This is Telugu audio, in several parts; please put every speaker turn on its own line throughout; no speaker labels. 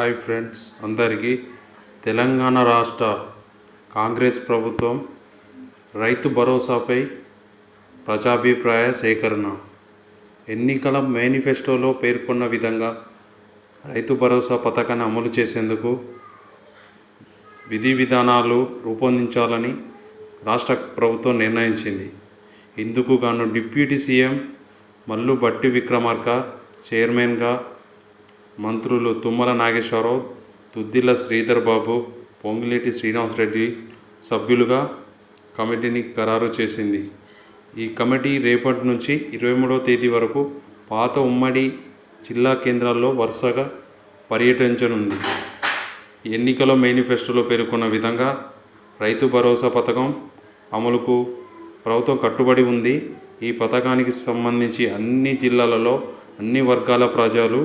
హాయ్ ఫ్రెండ్స్ అందరికీ తెలంగాణ రాష్ట్ర కాంగ్రెస్ ప్రభుత్వం రైతు భరోసాపై ప్రజాభిప్రాయ సేకరణ. ఎన్నికల మేనిఫెస్టోలో పేర్కొన్న విధంగా రైతు భరోసా పథకాన్ని అమలు చేసేందుకు విధి విధానాలు రూపొందించాలని రాష్ట్ర ప్రభుత్వం నిర్ణయించింది. ఇందుకు గాను డిప్యూటీ సీఎం మల్లు బట్టి విక్రమార్క చైర్మన్గా మంత్రులు తుమ్మల నాగేశ్వరరావు తుద్దిల్ల శ్రీధర్ బాబు పొంగిలేటి శ్రీనివాసరెడ్డి సభ్యులుగా కమిటీని ఖరారు చేసింది. ఈ కమిటీ రేపటి నుంచి ఇరవై మూడవ తేదీ వరకు పాత ఉమ్మడి జిల్లా కేంద్రాల్లో వరుసగా పర్యటించనుంది. ఎన్నికల మేనిఫెస్టోలో పేర్కొన్న విధంగా రైతు భరోసా పథకం అమలుకు ప్రభుత్వం కట్టుబడి ఉంది. ఈ పథకానికి సంబంధించి అన్ని జిల్లాలలో అన్ని వర్గాల ప్రజలు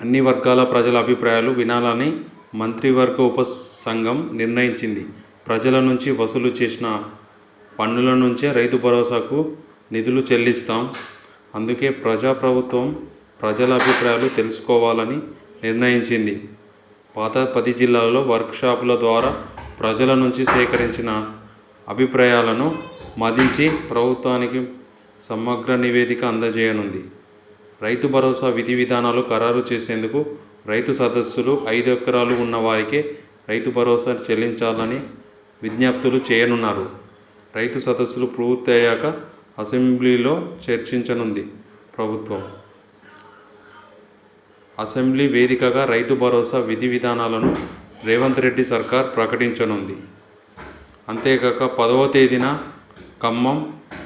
అన్ని వర్గాల ప్రజల అభిప్రాయాలు వినాలని మంత్రివర్గ ఉప సంఘం నిర్ణయించింది. ప్రజల నుంచి వసూలు చేసిన పన్నుల నుంచే రైతు భరోసాకు నిధులు చెల్లిస్తాం. అందుకే ప్రజాప్రభుత్వం ప్రజల అభిప్రాయాలు తెలుసుకోవాలని నిర్ణయించింది. పాత పది జిల్లాలలో వర్క్షాపుల ద్వారా ప్రజల నుంచి సేకరించిన అభిప్రాయాలను మదించి ప్రభుత్వానికి సమగ్ర నివేదిక అందజేయనుంది. రైతు భరోసా విధి విధానాలు ఖరారు చేసేందుకు రైతు సదస్సులు ఐదు ఎకరాలు ఉన్న వారికే రైతు భరోసా చెల్లించాలని విజ్ఞప్తులు చేయనున్నారు. రైతు సదస్సులు పూర్తయ్యాక అసెంబ్లీలో చర్చించనుంది ప్రభుత్వం. అసెంబ్లీ వేదికగా రైతు భరోసా విధి విధానాలను రేవంత్ రెడ్డి సర్కార్ ప్రకటించనుంది. అంతేకాక పదవ తేదీన ఖమ్మం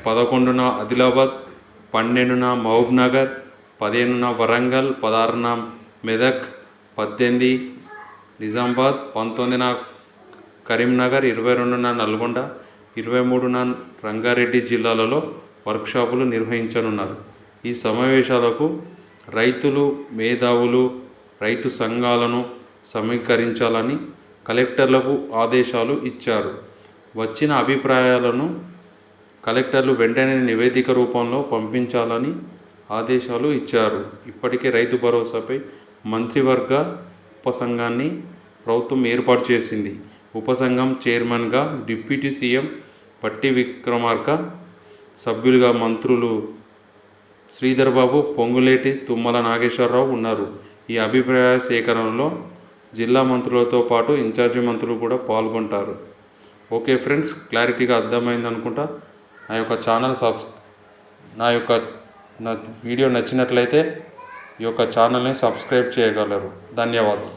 పదకొండున ఆదిలాబాద్ పన్నెండున మహబూబ్నగర్ పదిహేనున వరంగల్ పదహారున మెదక్ పద్దెనిమిది నిజామాబాద్ పంతొమ్మిదిన కరీంనగర్ ఇరవై రెండున నల్గొండ ఇరవై మూడున రంగారెడ్డి జిల్లాలలో వర్క్షాపులు నిర్వహించనున్నారు. ఈ సమావేశాలకు రైతులు మేధావులు రైతు సంఘాలను సమీకరించాలని కలెక్టర్లకు ఆదేశాలు ఇచ్చారు. వచ్చిన అభిప్రాయాలను కలెక్టర్లు వెంటనే నివేదిక రూపంలో పంపించాలని ఆదేశాలు ఇచ్చారు. ఇప్పటికే రైతు భరోసాపై మంత్రివర్గ ఉపసంఘాన్ని ప్రభుత్వం ఏర్పాటు చేసింది. ఉపసంఘం చైర్మన్గా డిప్యూటీ సీఎం పట్టి విక్రమార్క సభ్యులుగా మంత్రులు శ్రీధర్బాబు పొంగులేటి తుమ్మల నాగేశ్వరరావు ఉన్నారు. ఈ అభిప్రాయ సేకరణలో జిల్లా మంత్రులతో పాటు ఇన్ఛార్జి మంత్రులు కూడా పాల్గొంటారు. ఓకే ఫ్రెండ్స్ క్లారిటీగా అర్థమైంది అనుకుంటా నా యొక్క ఛానల్ సబ్స్ నా యొక్క నా వీడియో నచ్చినట్లయితే ఈ యొక్క ఛానల్ని సబ్స్క్రైబ్ చేయగలరు. ధన్యవాదాలు.